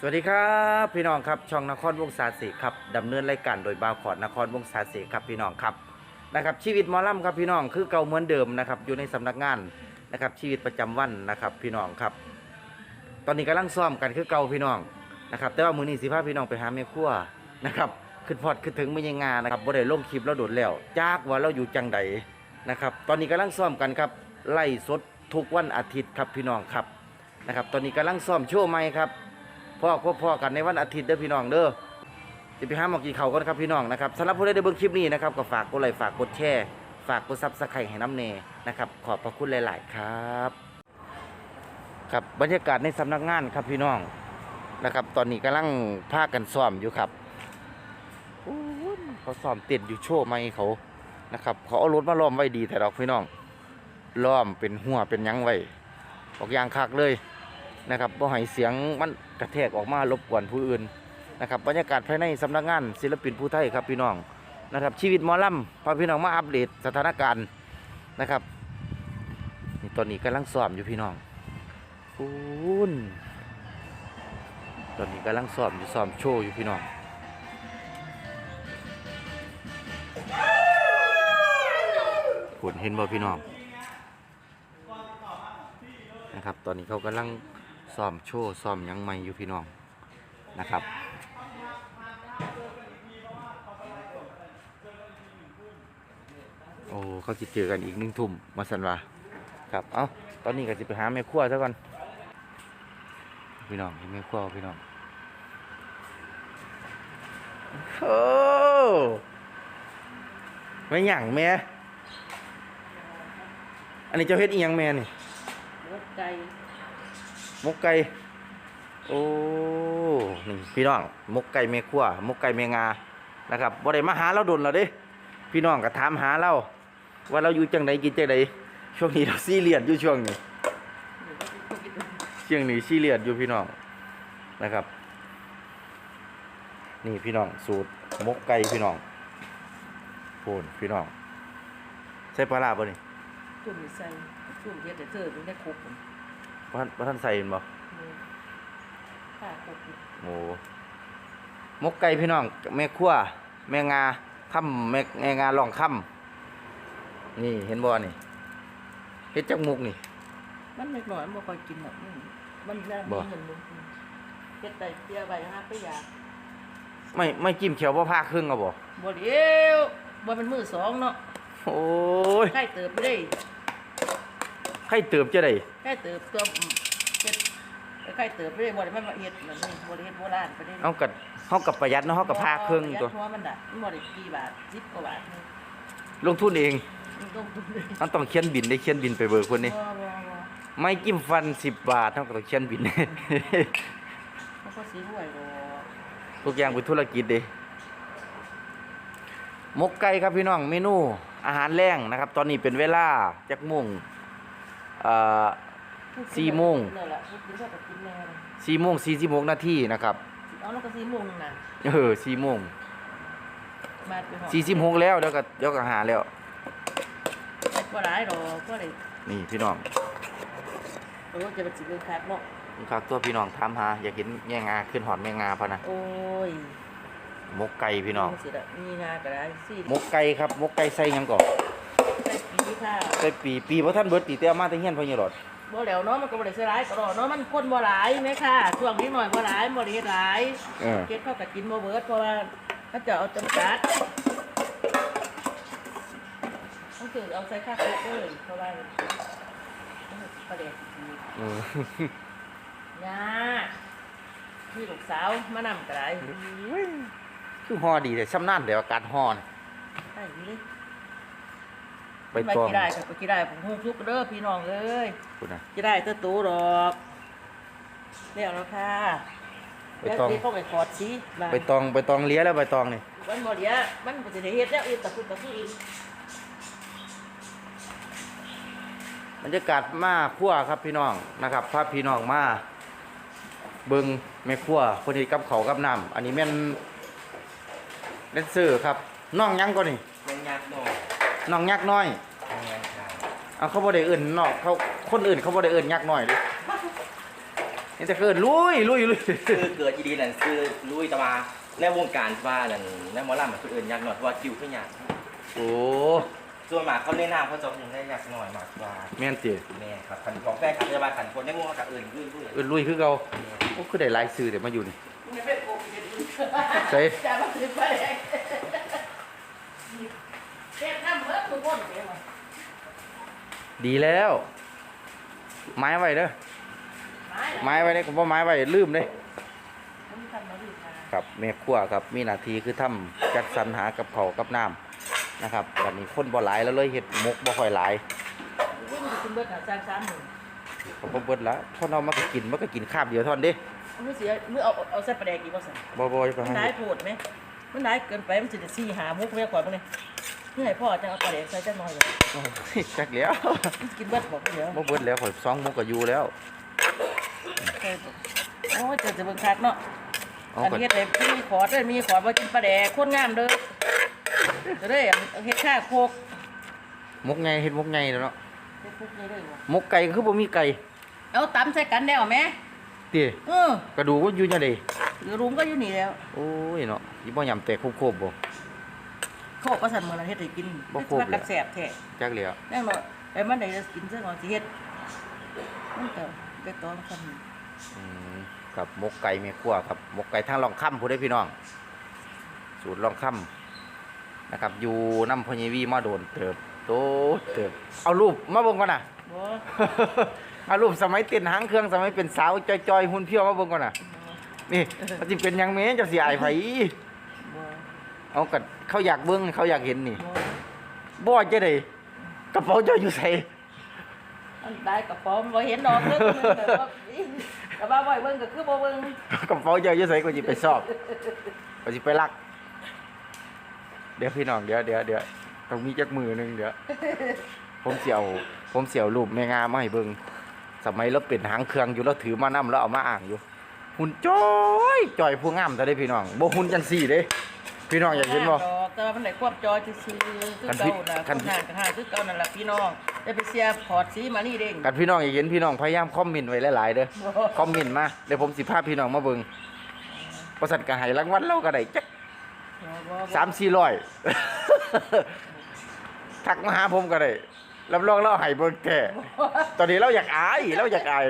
สวัสดีครับพี่น้องครับช่องนครวงศาสีครับดำเนินรายการโดยบาวขอดนครวงศาสีครับพี่น้องครับนะครับชีวิตหมอลำครับพี่น้องคือเก่าเหมือนเดิมนะครับอยู่ในสำนักงานนะครับชีวิตประจำวันนะครับพี่น้องครับ ตอนนี้กำลังซ้อมกันคือเก่าพี่น้องนะครับแต่ว่ามือนี้สิพาพี่น้องไปหาแม่ครัวนะครับขึ้นพอดขึ้นถึงไม่ยังงานนะครับบ่ได้ลงคลิปแล้วโดดแล้วจากว่าเราอยู่จังใดนะครับตอนนี้กำลังซ้อมกันครับไล่สดทุกวันอาทิตย์ครับพี่น้องครับนะครับตอนนี้กำลังซ้อมโชว์ใหม่ครับ พ่อพ่อพ่อกันในวันอาทิตย์เด้อพี่น้องเด้อจะไปห้ามอกีเขากันครับพี่น้องนะครับสำหรับผู้ใดได้เบิ่งคลิปนี้นะครับก็ฝากกดไลค์ฝากกดแชร์ฝากกดซับสไครต์ให้น้ำเนนะครับขอบพระคุณหลาย ๆ ครับครับบรรยากาศในสำนักงานครับพี่น้องนะครับ ตอนนี้กำลังพากันซ้อมอยู่ครับเขาซ้อมเต้นอยู่โชว์ไม่เขานะครับเขาเอารถมาล้อมไว้ดีแต่ดอกพี่น้องล้อมเป็นหัวเป็นยังไว้ออกยางคักเลย นะครับบ่ให้เสียงมันกระแทกออกมารบกวนผู้อื่นนะครับบรรยากาศภายในสำนักงานศิลปินผู้ไทยครับพี่น้องนะครับชีวิตมอลำพาพี่น้องมาอัปเดตสถานการณ์นะครับนี่ตอนนี้กำลังซ้อมอยู่พี่น้องคุณตอนนี้กำลังซ้อมอยู่ซ้อมโชว์อยู่พี่น้องผลเห็นบ่พี่น้องนะครับตอนนี้เขากำลัง ซ้อมโชว์ซ้อมยังไม่อยู่พี่น้องนะครับโอ้เขาจะเจอกันอีกหนึ่งทุ่มมาสันวาครับเอาตอนนี้ก็จะไปหาแม่ครัวซะก่อนพี่น้องแม่ครัวพี่น้องโอ้ไม่หยั่งแม่อันนี้เจ้าเฮ็ดอีหยังแม่นี่รถไก่ มกไก่โอ้นี่พี่น้องมกไก่เมฆัวมกไก่เมงานะครับบ่ได้มาหาเราดนเราด้พี่น้องก็ถามหาเรา ว่าเราอยู่จังไดกินจังไดช่วงนี้เราซีเรียสอยู่ช่วงนี้ช่วงนี้ซีเรียสอยู่พี่น้องนะครับ นี่พี่น้องสูตรมกไก่พี่น้องโพนพี่น้องใส่ปลาร้าบ่นี่ตุ่มใส่ตุ่มเฮ็ดแต่เธอถึงได้ครบผม บ่ทันบ่ทันใส่เห็นบ่ข้าครบโอ้มกไก่พี่น้อง แม่ขั้วแม่งาค่ำแม่แม่งาลองค่ำนี่เห็นบ่นี่เฮ็ดจักมุกนี่ มันเล็กน้อยมันบ่ค่อยกินหรอกมันมันแรงบ่ มีเงินลงทุนเฮ็ดได้เตี้ยใบห้าไปอยากไม่ไม่จิ้มเขียวบ่พาครึ่งเอาบ่บ่เดียวบ่เป็นมือสองเนาะโอ้ย ใกล้เติบไปได้ ใครเติบจะได้ใกล้เติบตัวเฮ็ดใกล้เติบไปได้บ่ได้มันมาเฮ็ดนั่นนี่บ่ได้เฮ็ดโบราณไปได้เอากับเฮากับประหยัดเนาะเฮากับพาครึ่งตัวเพราะว่ามันได้มันบ่ได้กี่บาท10กว่าบาทนึงลงทุนเองมันต้องทุนเลยมันต้องเขียนบินได้เขียนบินไปเบิกคนนี้ บ่บ่บ่ไม่จิ้มฟัน 10 บาทเฮาก็ต้องเขียนบินมันก็สิรวยบ่ทุกอย่างเป็นธุรกิจเด้มกไก่ครับพี่น้องเมนูอาหารแรงนะครับ ตอนนี้เป็นเวลาจักโมงเอ่อสี่โมงนั่นล่ะพูดถึงก็กินแน่เลยสี่โมงสี่สิบหกนาทีนะครับเอาแล้วก็สี่โมงน่ะเออสี่โมงบาดไปหอดสี่สิบหกแล้วเดี๋ยวก็เดี๋ยวก็หาแล้วบ่หลายดอกก็ได้นี่พี่น้องโอ้จะเป็นสิเรื่องคักเนาะครับตัวพี่น้องถามหาอยากเห็นแง่งาขึ้นหอดแม่งาพะนะโอ้ยมกไก่พี่น้องมัสิละมีงาก็ได้สิมกไก่ครับมกไก่ใส่หยังก่อนได้ปีค่ะใส่ปีปีเพราะท่านเบิดตีเตี้ยมาแต่เฮียนพญรอดบ่แล้วเนาะมันก็บ่ได้ใส่หลายก็ดอกเนาะมันคนบ่หลายแม่ค่ะช่วงนี้หน่อยบ่หลายบ่ได้เฮ็ดหลายเออเก็บเข้ากับกินบ่เบิดเพราะว่าเขาจะเอาจำกัดต้องคือเอาใส่ข้าวโพดเลยเพราะว่าประเด็นเออยาพี่ลูกสาวมานำกระไรคือห่อดีแต่ชำนาญเดี๋ยวการห่อนได้อยู่เลย ไปไปตองกี่ได้ก็ไปกี่ได้ผมฮู้ทุกเด้อพี่น้องเอ้ยคุณนะกี่ได้เตัวตูดอกเรียกแล้วค่ะไปแล้วตองที่เข้าไปขอดชี้บ้านไปตองไปตองเลี้ยแล้วไปตองนี่มันบ่เดียวมันบ่สิได้เฮ็ดแล้วอื่นแต่คุณแต่ผู้อื่นบรรยากาศมาขั้วครับพี่น้องนะครับพาพี่น้องมาเบิงแม่ครัวคนนี้กับเขาวกับน้ำอันนี้แม่นเดนเซอร์ครับน้องยังก่อนนี่ยังยักษ์หน่อย น้องยักษ์น้อยยังยักษ์ชายเอาเขาบ่ได้เอื่นน้องเขาคนอื่นเขาบ่ได้เอื่นยักษ์น้อยเดินี่จะเกิดลุยลุยลุยคือเกิดอีดีนั่นคือลุยแตะมาในวงการว่านั่นในหมอลำมันคือเอิญยักษ์หน่อยเพราะว่าคิวขึ้นยากโอ้ส่วนมากเขาเล่นน้ำเขาจะคงได้ยักษ์หน่อยมากกว่าแม่นติแม่ครับคันของแฟนขับเรือมาขันคนได้ง่วงกับเอิญลุยลุยเอิ้นลุยคือเก่าโอ้คือได้หลายซื้อเดี๋ยวมาอยู่นี่ไม่เป็นโกงเป็นมือใส่จะมาถือไป เลยเก็บน้ำเบิดทุกคนเก็บมาดีแล้ว ไม้ไว้เด้อไม้ไม้ไว้เด้อผมว่าไม้ไว้ลืมเด้ผมทำมาดีค่ะครับแม่ครัวครับมีหน้าที่คือทำจัดสรรหากับเขาวกับน้ำนะครับวันนี้คนบ่หลายแล้วเลยเฮ็ดหมกบ่ค่อยหลายวิ่งไปคุณเบิดหาสร้างสามหมื่นเขาบ่เบิดละพอเรามาก็กินมันก็กินคาบเดียวเท่านั้นเด้มือเสียมือเอาเอาใส่ปลาแดกอีกบ่สั่นบ่บ่ไปมันให้ได้โผดไหมมันได้เกินไปมันสิจะสี่หามุกแม่กว่าพวกนี้ นี่ให้พ่อจังเอาปลาแดกใส่จังหน่อยเลยโอ้ยจักแล้วมันกินเบิดบอกเดี๋ยวบ่เบิดแล้วข่อยซองหมกก็อยู่แล้วเคยบอกโอ้ยเจอจะเบิ่งคักเนาะเอาอันก็เฮ็ดให้มีขอดเด้อมีขอดว่ากินปลาแดกโคตรงามเด้อจะได้อันเฮ็ดข้าโคกหมกไงเฮ็ดหมกไงแล้วเนาะเฮ็ดพวกนี้ได้บ่หมกไก่คือบ่มีไก่เอาตำใส่กันได้เอาแม่ติเออกระดูกมันอยู่จังได๋หรือรุมก็อยู่นี่แล้ว โอ้ยเนาะสิบ่ยำแตกโคบๆบ่ โคกก็สั่นมื้อนั้นเฮ็ดให้กินบ่โคกเลย มันแซ่บแท้จักแล้วแน่นอนไอ้มันได้จะกินซะก่อนสิเฮ็ดมันก็ได้ตอนคั่นอืมครับหมกไก่แม่ครัวครับหมกไก่ทางลองค่ำผู้ใดพี่น้อง สูตรลองค่ำนะครับ อยู่น้ำพญวีมาโดนเติบโตเติบ เอารูปมาเบิ่งก่อนน่ะบ่ เอารูปสมัยเต้นหางเครื่องสมัยเป็นสาวจอยๆหุ่นเพี้ยวมาเบิ่งก่อนน่ะนี่มันสิเป็นหยังแม่จะสิอายไผบ่เอากั เขาอยากเบิ่งเขาอยากเห็นนี่บ่บ่จะได้กระเป๋าเจ้าอยู่ไสอันได้กระป๋อมบ่เห็นดอกเด้อแต่ว่าแต่ว่าบ่ให้เบิ่งก็คือบ่เบิ่งกระเป๋าเจ้าอยู่ไสก็สิไปสอบก็สิไปลัก เดี๋ยวพี่น้องเดี๋ยวเดี๋ยวเดี๋ยวต้องมีจักมือหนึงเดี๋ยวผมเสียว ผมเสียวรูปแม่งามมาให้เบิ่งสมัยเราเป็นหางเครื่องอยู่เราถือมานํแล้วเอามาอ่างอยู่หุ่นจ้อยจ้อยผู้งามแต่ได้พี่น้องบ่หุ่นจังสี่เด้พี่น้องอยากเห็นบ่ดอก แต่ว่ามันได้ควบจอซื่อๆคือคันพิเก่าน่ะคัคนนห่างก็ห่างคือเก่านั่นล่ะพี่น้องได้ไปเสียพอร์ตสีมานี่เด้งกันพี่น้องอยากเห็นพี่น้องพยายามคอมเมนต์ไว้หลายๆเด้อคอมเมนต์มาเดี๋ยวผมสิพาพี่น้องมาเบิ่งประสันก็ให้รางวัลเราก็ได้จักสามสี่ร้อยทักมาหาผมก็ได้รับรองเราให้เบิ่งแท้ตอนนี้เราอยากอายเราอยากอาย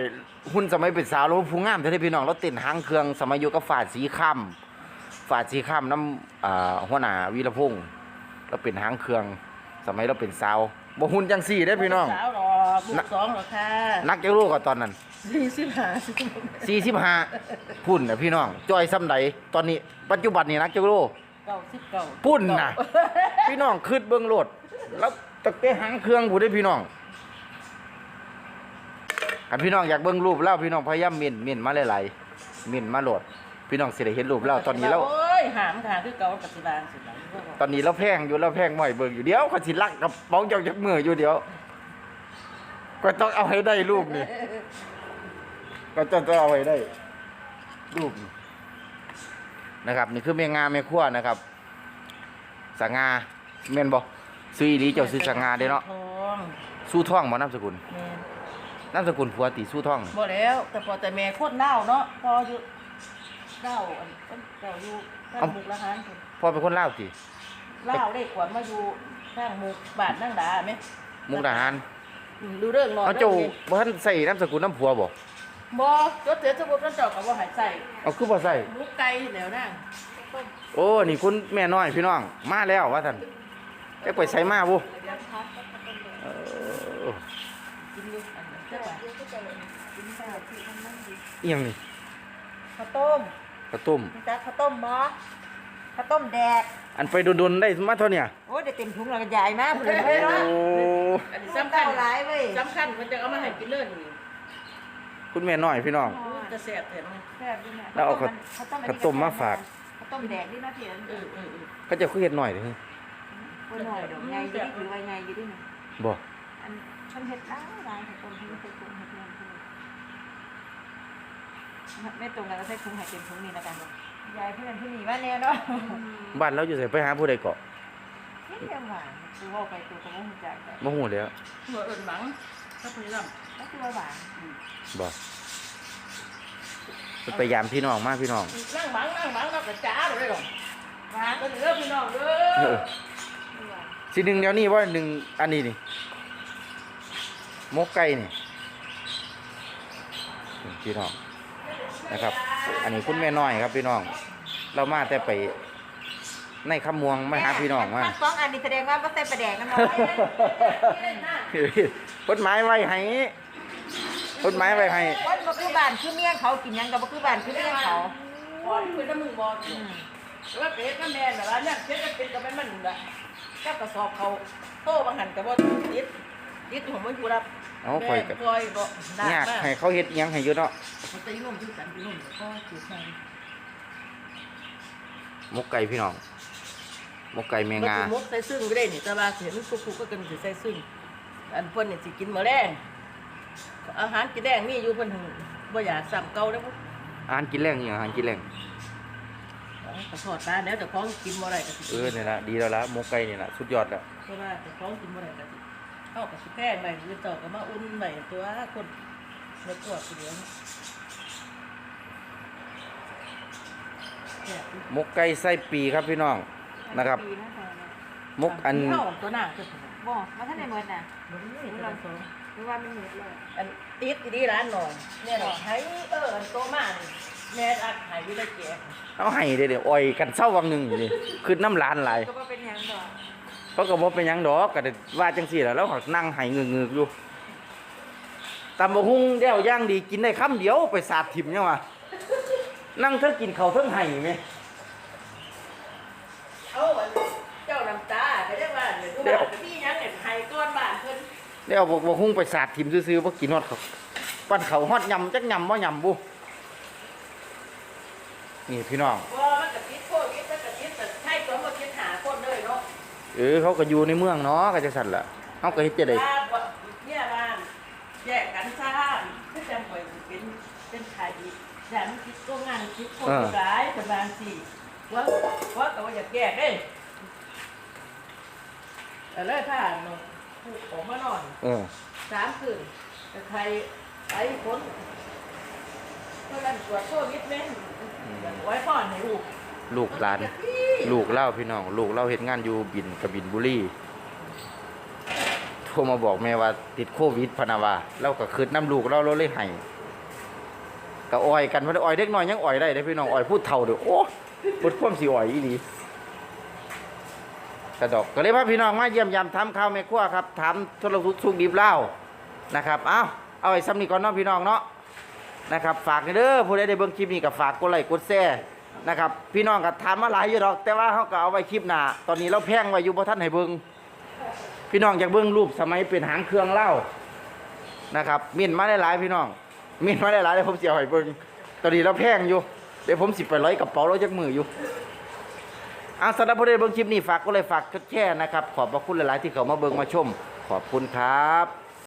หุ่นสมัยเป็นสาวเราผู้งามแท้ๆพี่น้องเราเต้นหางเครื่องสมัยอยู่กับฝาดสีค่ำ ฝาดสีค่ำน้ำอ่าหัวหน้าวีรพงษ์เราเป็นหางเครื่อง สมัยเราเป็นสาวบ่หุ่นจังสี่ได้อพี่น้องสาวดอกลูกสองเหรอค่ะนักจักรู้ก็ตอนนั้นสี่สิบห้าสี่สิบห้าพุ่นนะพี่น้องจอยซ้ำใดตอนนี้ปัจจุบันนี่นักจักรู้เก้าสิบเก้าพุ่นน่ะพี่น้องคืดเบิ่งโลดแล้วตะเกะหางเครื่องผู้ได้พี่น้องกันพี่น้องอยากเบิ่งรูปแล้วพี่น้องพยายามเม่นเม่นมาหลายๆเม่นมาโหลด พี่น้องสิได้เห็นรูปแล้วตอนนี้เราโอ้ยหามหาคือเก่ากับสิบางสิบางตอนนี้เราแพงอยู่เราแพงหม่อยเบิ่งอยู่เดี๋ยวเขาสิลักกับเป๋าเจ้าจักมืออยู่เดี๋ยว ก็ต้องเอาให้ได้รูปนี่ก็จะต้องเอาให้ได้ รูปนี่นะครับ นี่คือเมียงาเมียขั้วนะครับสางาเม่นบ่ซื้ออีหลีเจ้าซื้อสางาเด้เนาะทองสู้ท่องบ่นามสกุลแม่นนามสกุลผัวตีสู้ท่องบ่แล้ว แต่พอแต่แม่โคตรเน่าเนาะพออยู่ เน่าอันเป็นเก่าอยู่ข้างมุกละหานพุ่นพ่อเป็นคนลาวติเล่าได้ขวัญมาอยู่ข้างมุกบาทนั่งดาไหมมุกดาหารอืมดูเรื่องนอนเอาเจ้าบ่ทันใส่นามสกุลน้ำผัวบ่บ่รถเสียสมมุติรถเจาะกับว่าหายใส่เอาคือบ่ใส่มุกไก่แล้วนั่งโอ้นี่คุณแม่น้อยพี่น้องมาแล้วว่าท่านแกไปใส่มาบ่เออกินอยู่อันนั้นเจ้าว่าอีหยังนี่ ข้าวต้ม ข้าวต้มรู้จักข้าวต้มบ่ข้าวต้มแดก อันไปโดนๆได้มาเท่าเนี่ยโอ้ยได้เต็มถุงแล้วก็ใหญ่มากเลยเฮ้ยโอ้เนาะอันนี้สำสำคัคัญญหลายเว้ยสำคัญมันจะเอามาให้กินเลื่อนนี่คุณแม่น้อยพี่น้อง จะแซ่บแท้มั้ยแซ่บดีนะแล้วเอาข้าวข้าวต้มข้าวต้มมาฝาก ข้าวต้มแดกนี่นะพี่เอิญเออเออเออเขาจะคือเฮ็ดหน่อยเด้อคนหน่อยดอกใหญ่อยี่ดีหรือว่าใหญ่อยี่ดีนะบ่อันฉันเฮ็ดหลายหลายข้าวต้มที่ไม่เคยปรุงเฮ็ดแม่นเพิ่น ไม่ตรงกันก็ใส่ถุงให้เต็มถุงนี่แล้วกันบ่ยายเพื่อนที่นี่ว่าแนวเนาะบ้านเราอยู่ไสไปหาผู้ใดเกาะนี่เดียวหวานคือว่าไปตัวก็บ่ฮู้จักแต่บ่ฮู้แล้วหัวเอิ้นหมังถ้าเพิ่นนำก็คือว่าหวานบ่พิ่นไปยามพี่น้องมาพี่น้องนั่งหมังนั่งหมังเราก็จ้าเลยหรอกมาก็เหลือพี่น้องเด้เอออสิหนึ่งเดี๋ยวนี้ว่าหนึ่งอันนี้นี่หมกไก่นี่พี่น้อง นะครับ อันนี้คุณแม่น้อยครับพี่น้อง เรามาแต่ไปในคำมวงมาหาพี่น้องมาสองอันนี้แสดงว่าบ่ใส่ประแดกน้ำมันกฎหมายไว้ให้กฎหมายไว้ให้คนบ่คือบ้านคือเมียเขากินหยังก็บ่คือบ้านคือเมียเขาบอลคือน้ำมึงบอลอืมแต่ว่าเป็ดน้ำแม่น่ะร้านเนี่ยเช็ดจะเป็นกับแม่มันละแค่กระสอบเขาโตบางหันกับว่าติดติดของมันอยู่รับ เอาคอยกับอยากให้เขาเฮ็ดยังให้อยู่เนาะมุกไก่พี่น้องมกไก่แมงามุกใส่ซึ่งก็ได้นี่แต่ว่าเห็นคุกๆก็กันสิใส่ซึ่งอันเพิ่นนี่สิกินมื้อแรงอาหารกินแดงนี่อยู่เพิ่นถึงบ่อยากซ้ำเก่าแล้วบ่อาหารกินแรงอย่างอาหารกินแรงขอโทษตาแล้วแต่ของกินบ่ได้ก็สิเออนี่ละดีแล้วละมกไก่เนี่ยละสุดยอดแล้วเพราะว่าแต่ของกินบ่ได้ก็ เข้ากับสิแพงไปคือต่อก็มาอุ่นใหม่ตัวคนในกวดเดียวเนี่ยหมกไก่ไส้ปีครับพี่น้องนะครับดีนะตอนนี้หมกอันเข้าตัวหน้าคือบ่มาท่านได้หมดน่ะบ่ได้เห็นเราสองหรือว่ามันหมดเลยอันติดดีร้านนอนเนี่ยเนาะให้เอออันโตมานี่แม่รักให้อยู่ได้แก่เอาให้เด้อเดี๋ยวอ่อยกันเศร้าวังหนึ่งอยู่นี่คือน้ำลานไหลายก็บ่เป็นหยังดอก เขาก็บ่เป็นหยังดอกก็ได้ว่าจังซี่แหละแล้วก็นั่งให้เงือกๆอยู่ตำบักหุ่งเดี่ยวย่างดีกินได้คำเดียวไปสาดถิ่มยังวะนั่งเธอกินข้าวเทิงไห้ไหมเอาอันเจ้าน้ำตาก็ได้ว่าเนี่ยดูบ้านพี่ยังเนี่ยให้ก้อนบ้านเพิ่นเดี๋ยวบักบักหุ่งไปสาดถิ่มซื่อๆบ่กินฮอดเขาวปั้นเขาวฮอดยำจักยำบ่ยำบุนี่พี่น้อง เออเขาก็อยู่ในเมืองเนาะก็จะสั่นล่ะเขาก็เฮ็ดจะได้บ้านบ่เนี่ยบ้านแยกกันซ่านคือจังข่อยสิเป็นเป็นขายดีแต่มันคิดโรงงานคิดคนร้ายเป็นบางสิว่าว่าก็ว่าอยากแยกเด้แต่แล้วถ้าเนาะผู้ของมานอนเออสามคืนแต่ใครไปพ้นเพราะนั้นตรวจโควิดแม่นไว้พ่อนให้ลูก ลูกหลาน ลูกเล่าพี่น้อง ลูกเล่าเฮ็ดงานอยู่บินกระบินบุรีโทรมาบอกแม่ว่าติดโควิดพนาวาเราก็คืดน้ำลูกเราเราเลยให้ก็อ่อยกันว่าอ่อยเด็กน้อยยังอ่อยได้เด้พี่น้องอ่อยพูดเท่าเด้อโอ้บดความสิอ่อยอีหลีกระดกก็เลยพาพี่น้องมาเยี่ยมยามทำข้าวแม่ครัวครับถามทุลทุกสุกดิบเล่านะครับเอาเอาไอ้ซ้ำนี่ก่อนเนาะพี่น้องเนาะนะครับ ฝากเด้อผู้ใดได้เบิ่งคลิปนี้ก็ฝากกดไลค์กดแชร์ นะครับ พี่น้องก็ถามมาหลายอยู่ดอก แต่ว่าเขาก็เอาไว้คลิปหน้าตอนนี้เราแพงไว้อยู่บ่ทันให้เบิงพี่น้องอยากเบิ่งรูปสมัยเป็นหางเครื่องเล่านะครับมินมาได้หลายพี่น้องมินมาได้หลายเดี๋ยผมเอาให้เบิ่งตอนนี้เราแพงอยู่เดี๋ยวผมสิบไปร้อยกระเป๋าเราจักมืออยู่อาสำหรับผู้ใดเบิ่งคลิปนี้ฝากก็เลยฝากกดแชร์นะครับ ขอบพระคุณหลาย ๆ ที่เข้ามาเบิ่งมาชม ขอบคุณครับ